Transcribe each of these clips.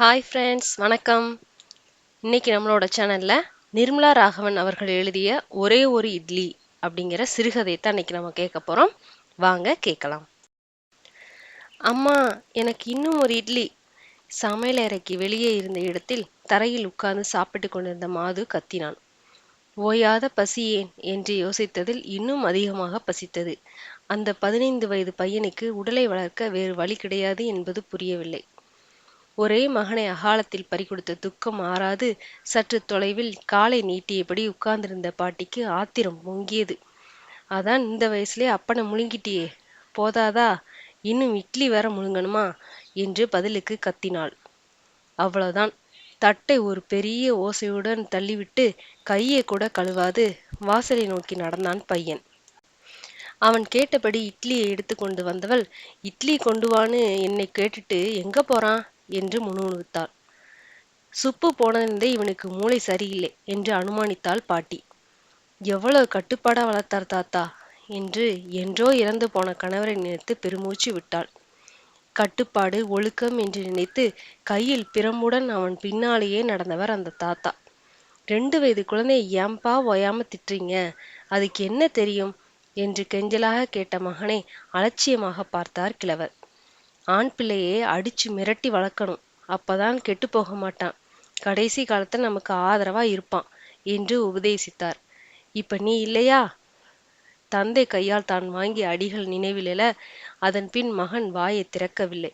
Hi friends வணக்கம். இன்னைக்கு நம்மளோட சேனலில் நிர்மலா ராகவன் அவர்கள் எழுதிய ஒரே ஒரு இட்லி அப்படிங்கிற சிறுகதை தான் இன்றைக்கி நம்ம கேட்க போகிறோம் வாங்க கேட்கலாம். அம்மா எனக்கு இன்னும் ஒரு இட்லி. சமையலறைக்கு வெளியே இருந்த இடத்தில் தரையில் உட்கார்ந்து சாப்பிட்டு கொண்டிருந்த மாது கத்தினான். ஓயாத பசி ஏன்? என்று யோசித்ததில் இன்னும் அதிகமாக பசித்தது. அந்த பதினைந்து வயது பையனுக்கு உடலை வளர்க்க வேறு வழி கிடையாது என்பது புரியவில்லை. ஒரே மகனை அகாலத்தில் பறிகொடுத்த துக்கம் ஆறாது. சற்று தொலைவில் காலை நீட்டியபடி உட்கார்ந்திருந்த பாட்டிக்கு ஆத்திரம் பொங்கியது. அதான் இந்த வயசுலே அப்பனை முழுங்கிட்டியே. போதாதா? இன்னும் இட்லி வேற முழுங்கணுமா? என்று பதிலுக்கு கத்தினாள். அவ்வளவுதான். தட்டை ஒரு பெரிய ஓசையுடன் தள்ளிவிட்டு கையை கூட கழுவாது. வாசலை நோக்கி நடந்தான் பையன். அவன் கேட்டபடி இட்லியை எடுத்து கொண்டு வந்தவள் இட்லி கொண்டு வான்னு என்னை கேட்டுட்டு எங்க போறான்? என்று முணுமுணுத்தாள். சுப்பு போனதிலிருந்தே இவனுக்கு மூளை சரியில்லை என்று அனுமானித்தாள் பாட்டி. எவ்வளவு கட்டுப்பாடா வளர்த்தார் தாத்தா? என்று என்றோ இறந்து போன கணவரை நினைத்து பெருமூச்சு விட்டாள். கட்டுப்பாடு ஒழுக்கம் என்று நினைத்து கையில் பிரம்புடன் அவன் பின்னாலேயே நடந்தவர் அந்த தாத்தா. ரெண்டு வயது குழந்தை ஏம்பா ஓயாம திட்டுறீங்க? அதுக்கு என்ன தெரியும்? என்று கெஞ்சலாக கேட்ட மகனை அலட்சியமாக பார்த்தார் கிழவர். ஆண் பிள்ளையே அடிச்சு மிரட்டி வளர்க்கணும். அப்பதான் கெட்டு போக மாட்டான். கடைசி காலத்துல நமக்கு ஆதரவா இருப்பான் என்று உபதேசித்தார். இப்ப நீ இல்லையா? தந்தை கையால் தான் வாங்கிய அடிகள் நினைவில் அதன் பின் மகன் வாயை திறக்கவில்லை.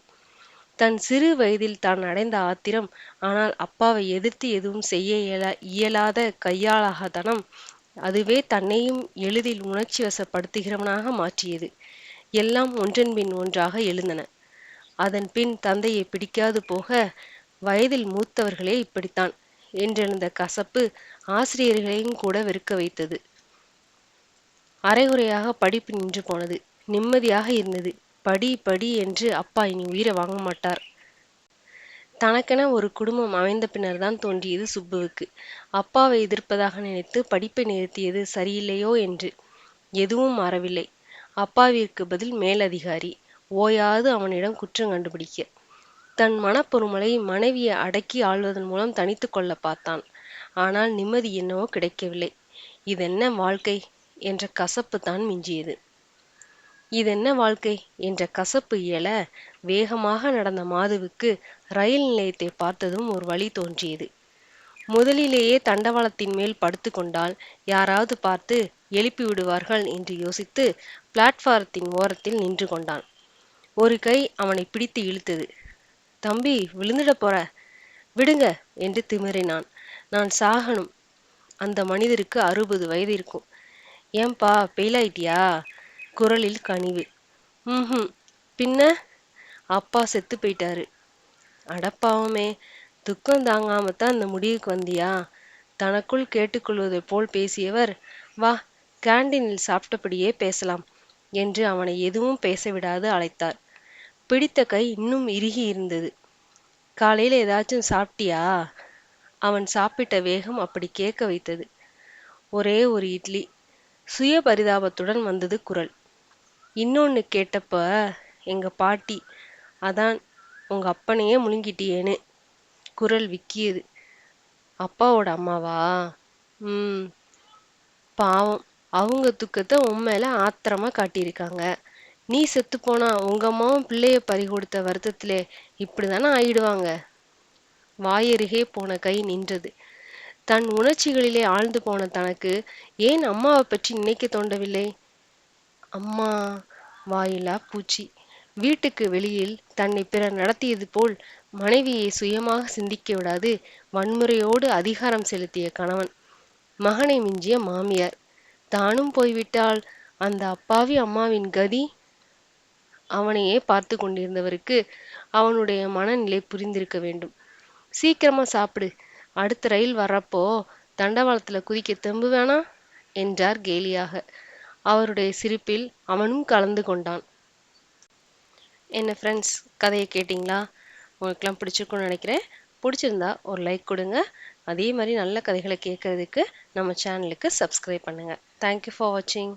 தன் சிறு வயதில் தான் அடைந்த ஆத்திரம் ஆனால் அப்பாவை எதிர்த்து எதுவும் செய்ய இயலா இயலாத கையாளாகத்தனம் அதுவே தன்னையும் எளிதில் உணர்ச்சி வசப்படுத்துகிறவனாக மாற்றியது. எல்லாம் ஒன்றன் பின் ஒன்றாக எழுந்தன. அதன் பின் தந்தையை பிடிக்காது போக வயதில் மூத்தவர்களே இப்படித்தான் என்றெழுந்த கசப்பு ஆசிரியர்களையும் கூட வெறுக்க வைத்தது. அரைகுறையாக படிப்பு நின்று போனது. நிம்மதியாக இருந்தது. படி படி என்று அப்பா இனி உயிரை வாங்க மாட்டார். தனக்கென ஒரு குடும்பம் அமைந்த பின்னர் தான் தோன்றியது சுப்புவுக்கு. அப்பாவை எதிர்ப்பதாக நினைத்து படிப்பை நிறுத்தியது சரியில்லையோ என்று எதுவும் மாறவில்லை. அப்பாவிற்கு பதில் மேலதிகாரி. ஓயாது அவனிடம் குற்றம் கண்டுபிடிக்க. தன் மனப்பொருமலை மனைவியை அடக்கி ஆள்வதன் மூலம் தனித்து கொள்ள பார்த்தான். ஆனால் நிம்மதி என்னவோ கிடைக்கவில்லை. இதென்ன வாழ்க்கை என்ற கசப்பு தான் மிஞ்சியது. இதென்ன வாழ்க்கை என்ற கசப்பு இயல வேகமாக நடந்த மாதுவுக்கு ரயில் நிலையத்தை பார்த்ததும் ஒரு வழி தோன்றியது. முதலிலேயே தண்டவாளத்தின் மேல் படுத்து கொண்டால் யாராவது பார்த்து எழுப்பி விடுவார்கள் என்று யோசித்து பிளாட்பாரத்தின் ஓரத்தில் நின்று கொண்டான். ஒரு கை அவனை பிடித்து இழுத்தது. தம்பி விழுந்துட போற. விடுங்க என்று திமிறினான். நான் சாகணும். அந்த மனிதருக்கு அறுபது வயது இருக்கும். ஏன்பா பெயிலாயிட்டியா? குரலில் கனிவு. ம் பின்ன? அப்பா செத்து போயிட்டாரு. அடப்பாவமே துக்கம் தாங்காமத்தான் இந்த முடிவுக்கு வந்தியா? தனக்குள் கேட்டுக்கொள்வதை போல் பேசியவர் வா கேண்டீனில் சாப்பிட்டபடியே பேசலாம் என்று அவனை எதுவும் பேச விடாது அழைத்தார். பிடித்த கை இன்னும் இறுகி இருந்தது. காலையில ஏதாச்சும் சாப்பிட்டியா? அவன் சாப்பிட்ட வேகம் அப்படி கேட்க வைத்தது. ஒரே ஒரு இட்லி. சுய பரிதாபத்துடன் வந்தது குரல். இன்னொன்று கேட்டப்ப எங்கள் பாட்டி அதான் உங்கள் அப்பனையே முழுங்கிட்டியேன்னு. குரல் விக்கியது. அப்பாவோட அம்மாவா? ம். பாவம் அவங்க துக்கத்தை உன் மேலே ஆத்திரமாக காட்டியிருக்காங்க. நீ செத்து போனா உங்க அம்மாவும் பிள்ளைய பறி கொடுத்த வருத்தத்திலே இப்படிதானே ஆயிடுவாங்க? வாயருகே போன கை நின்றது. தன் உணர்ச்சிகளிலே ஆழ்ந்து போன தனக்கு ஏன் அம்மாவை பற்றி நினைக்க தோண்டவில்லை அம்மா வாயிலா பூச்சி. வீட்டுக்கு வெளியில் தன்னை பிறர் நடத்தியது போல் மனைவியை சுயமாக சிந்திக்க விடாது வன்முறையோடு அதிகாரம் செலுத்திய கணவன். மகனை மிஞ்சிய மாமியார். தானும் போய்விட்டால் அந்த அப்பாவி அம்மாவின் கதி அவனையே பார்த்து கொண்டிருந்தவருக்கு அவனுடைய மனநிலை புரிந்திருக்க வேண்டும். சீக்கிரமா சாப்பிடு. அடுத்த ரயில் வர்றப்போ தண்டவாளத்துல குதிக்க தெம்பு வேணா என்றார் கேலியாக. அவருடைய சிரிப்பில் அவனும் கலந்து கொண்டான். என்ன ஃப்ரெண்ட்ஸ் கதையை கேட்டிங்களா? உங்களுக்கெல்லாம் பிடிச்சிருக்கும்னு நினைக்கிறேன். பிடிச்சிருந்தா ஒரு லைக் கொடுங்க. அதே மாதிரி நல்ல கதைகளை கேட்கறதுக்கு நம்ம சேனலுக்கு சப்ஸ்கிரைப் பண்ணுங்கள் தேங்க்யூ ஃபார் வாட்சிங்